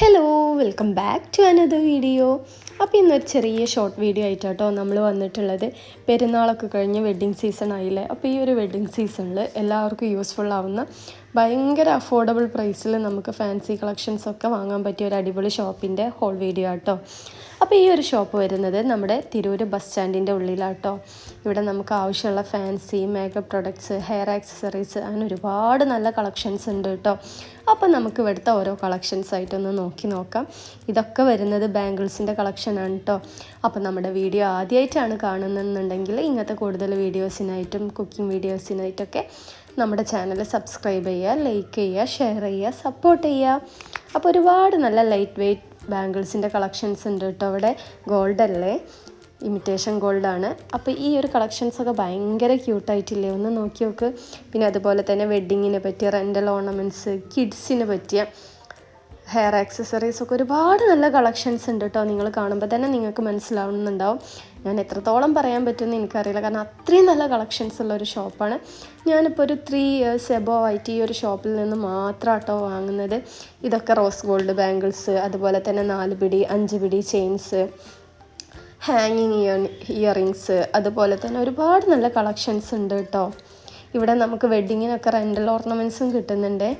Hello welcome back to another video അപ്പോൾ ഇന്നൊരു ചെറിയ ഷോർട്ട് വീഡിയോ ആയിട്ടാട്ടോ നമ്മൾ വന്നിട്ടുള്ളത്. പെരുന്നാളൊക്കെ കഴിഞ്ഞ് വെഡ്ഡിങ് സീസൺ ആയില്ലേ? അപ്പോൾ ഈ ഒരു വെഡ്ഡിങ് സീസണിൽ എല്ലാവർക്കും യൂസ്ഫുൾ ആവുന്ന ഭയങ്കര അഫോർഡബിൾ പ്രൈസിൽ നമുക്ക് ഫാൻസി കളക്ഷൻസ് ഒക്കെ വാങ്ങാൻ പറ്റിയ ഒരു അടിപൊളി ഷോപ്പിന്റെ ഹോൾ വീഡിയോ ആട്ടോ. അപ്പോൾ ഈ ഒരു ഷോപ്പ് വരുന്നത് നമ്മുടെ തിരൂർ ബസ് സ്റ്റാൻഡിന്റെ ഉള്ളിലാട്ടോ. ഇവിടെ നമുക്ക് ആവശ്യമുള്ള fancy makeup products hair accessories അങ്ങനെ ഒരുപാട് നല്ല കളക്ഷൻസ് ഉണ്ട് കേട്ടോ അപ്പോൾ നമുക്ക് ഇവിടുത്തെ ഓരോ കളക്ഷൻസ് ആയിട്ടൊന്ന് നോക്കി നോക്കാം. ഇതൊക്കെ വരുന്നത് ബാംഗിൾസിന്റെ കളക്ഷനാണ് കേട്ടോ അപ്പോൾ നമ്മുടെ വീഡിയോ ആദ്യമായിട്ടാണ് കാണുന്നതെന്നുണ്ടെങ്കിൽ ഇങ്ങനത്തെ കൂടുതൽ വീഡിയോസിനായിട്ടും കുക്കിംഗ് വീഡിയോസിനായിട്ടൊക്കെ നമ്മുടെ ചാനൽ സബ്സ്ക്രൈബ് ചെയ്യുക ലൈക്ക് ചെയ്യുക ഷെയർ ചെയ്യുക സപ്പോർട്ട് ചെയ്യുക. അപ്പോൾ ഒരുപാട് നല്ല ലൈറ്റ് വെയ്റ്റ് ബാംഗിൾസിന്റെ കളക്ഷൻസ് ഉണ്ട് കേട്ടോ അവിടെ. ഗോൾഡ് അല്ലേ? ഇമിറ്റേഷൻ ഗോൾഡാണ് അപ്പോൾ ഈ ഒരു കളക്ഷൻസൊക്കെ ഭയങ്കര ക്യൂട്ടായിട്ടില്ലേ ഒന്ന് നോക്കി നോക്ക്. പിന്നെ അതുപോലെ തന്നെ വെഡ്ഡിങ്ങിനെ പറ്റിയ റെന്റൽ ഓർണമെന്റ്സ് കിഡ്സിന് പറ്റിയ ഹെയർ ആക്സസറീസ് ഒക്കെ ഒരുപാട് നല്ല കളക്ഷൻസ് ഉണ്ട് കേട്ടോ. നിങ്ങൾ കാണുമ്പോൾ തന്നെ നിങ്ങൾക്ക് മനസ്സിലാവുന്നുണ്ടാവും. ഞാൻ എത്രത്തോളം പറയാൻ പറ്റുമെന്ന് എനിക്കറിയില്ല. കാരണം അത്രയും നല്ല കളക്ഷൻസ് ഉള്ള ഒരു ഷോപ്പാണ് ഞാനിപ്പോൾ ഒരു ത്രീ ഇയേഴ്സ് എബോ ആയിട്ട് ഈ ഒരു ഷോപ്പിൽ നിന്ന് മാത്രം ആട്ടോ വാങ്ങുന്നത്. ഇതൊക്കെ റോസ് ഗോൾഡ് ബാംഗിൾസ് അതുപോലെ തന്നെ നാല് പിടി അഞ്ച് പിടി ചെയിൻസ് ഹാങ്ങിങ് ഇയർ ഇയറിങ്സ് അതുപോലെ തന്നെ ഒരുപാട് നല്ല കളക്ഷൻസ് ഉണ്ട് കേട്ടോ ഇവിടെ നമുക്ക് വെഡ്ഡിങ്ങിനൊക്കെ റെന്റൽ ഓർണമെന്റ്സും കിട്ടുന്നുണ്ട്.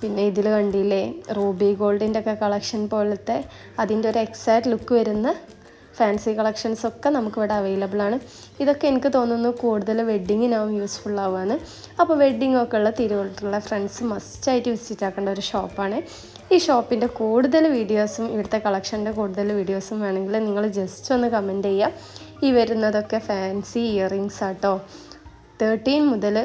പിന്നെ ഇതിൽ കണ്ടില്ലേ റൂബി ഗോൾഡിന്റെ ഒക്കെ കളക്ഷൻ പോലത്തെ അതിന്റെ ഒരു എക്സാക്ട് ലുക്ക് വരുന്ന ഫാൻസി കളക്ഷൻസ് ഒക്കെ നമുക്കിവിടെ അവൈലബിൾ ആണ്. ഇതൊക്കെ എനിക്ക് തോന്നുന്നു കൂടുതൽ വെഡ്ഡിങ്ങിനാവും യൂസ്ഫുൾ ആവുകയാണ് അപ്പോൾ വെഡ്ഡിംഗ് ഒക്കെ ഉള്ള തിരുവനന്തപുരത്തുള്ള ഫ്രണ്ട്സ് മസ്റ്റായിട്ട് വിസിറ്റ് ആക്കേണ്ട ഒരു ഷോപ്പാണ് ഈ ഷോപ്പിന്റെ കൂടുതൽ വീഡിയോസും ഇവിടുത്തെ കളക്ഷന്റെ കൂടുതൽ വീഡിയോസും വേണമെങ്കിൽ നിങ്ങൾ ജസ്റ്റ് ഒന്ന് കമന്റ് ചെയ്യുക. ഈ വരുന്നതൊക്കെ ഫാൻസി ഇയറിങ്സ് ആട്ടോ. തേർട്ടീൻ മുതൽ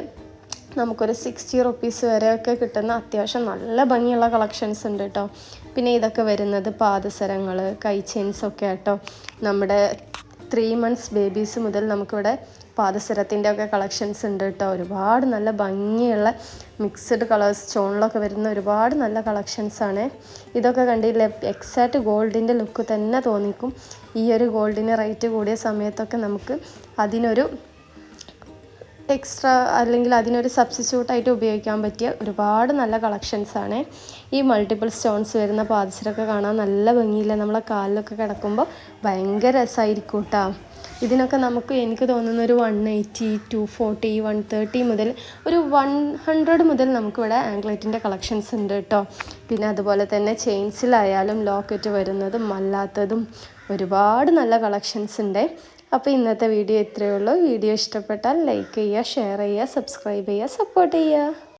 നമുക്കൊരു സിക്സ്റ്റി റുപ്പീസ് വരെയൊക്കെ കിട്ടുന്ന അത്യാവശ്യം നല്ല ഭംഗിയുള്ള കളക്ഷൻസ് ഉണ്ട് കേട്ടോ പിന്നെ ഇതൊക്കെ വരുന്നത് പാദസരങ്ങൾ കൈ ഒക്കെ ആട്ടോ. നമ്മുടെ ത്രീ മന്ത്സ് ബേബീസ് മുതൽ നമുക്കിവിടെ പാദസരത്തിന്റെ ഒക്കെ കളക്ഷൻസ് ഉണ്ട് കേട്ടോ ഒരുപാട് നല്ല ഭംഗിയുള്ള മിക്സഡ് കളേഴ്സ് സ്റ്റോണിലൊക്കെ വരുന്ന ഒരുപാട് നല്ല കളക്ഷൻസ് ആണ്. ഇതൊക്കെ കണ്ടില്ലേ എക്സാക്റ്റ് ഗോൾഡിന്റെ ലുക്ക് തന്നെ തോന്നിക്കും. ഈ ഒരു ഗോൾഡിന് റേറ്റ് കൂടിയ സമയത്തൊക്കെ നമുക്ക് അതിനൊരു എക്സ്ട്രാ അല്ലെങ്കിൽ അതിനൊരു സബ്സ്റ്റിറ്റ്യൂട്ടായിട്ട് ഉപയോഗിക്കാൻ പറ്റിയ ഒരുപാട് നല്ല കളക്ഷൻസ് ആണ്. ഈ മൾട്ടിപ്പിൾ സ്റ്റോൺസ് വരുന്ന പാദസരമൊക്കെ കാണാൻ നല്ല ഭംഗിയില്ല? നമ്മളെ കാലിലൊക്കെ കിടക്കുമ്പോൾ ഭയങ്കര രസമായിരിക്കും കേട്ടോ ഇതിനൊക്കെ നമുക്ക് എനിക്ക് തോന്നുന്ന ഒരു one eighty two forty one thirty മുതൽ ഒരു വൺ ഹൺഡ്രഡ് മുതൽ നമുക്കിവിടെ ആംഗ്ലേറ്റിന്റെ കളക്ഷൻസ് ഉണ്ട് കേട്ടോ പിന്നെ അതുപോലെ തന്നെ ചെയിൻസിലായാലും ലോക്കറ്റ് വരുന്നതും അല്ലാത്തതും ഒരുപാട് നല്ല കളക്ഷൻസ് ഉണ്ട്. അപ്പോൾ ഇന്നത്തെ വീഡിയോ ഇത്രയേ ഉള്ളൂ. വീഡിയോ ഇഷ്ടപ്പെട്ടാൽ ലൈക്ക് ചെയ്യുക ഷെയർ ചെയ്യുക സബ്സ്ക്രൈബ് ചെയ്യുക സപ്പോർട്ട് ചെയ്യുക.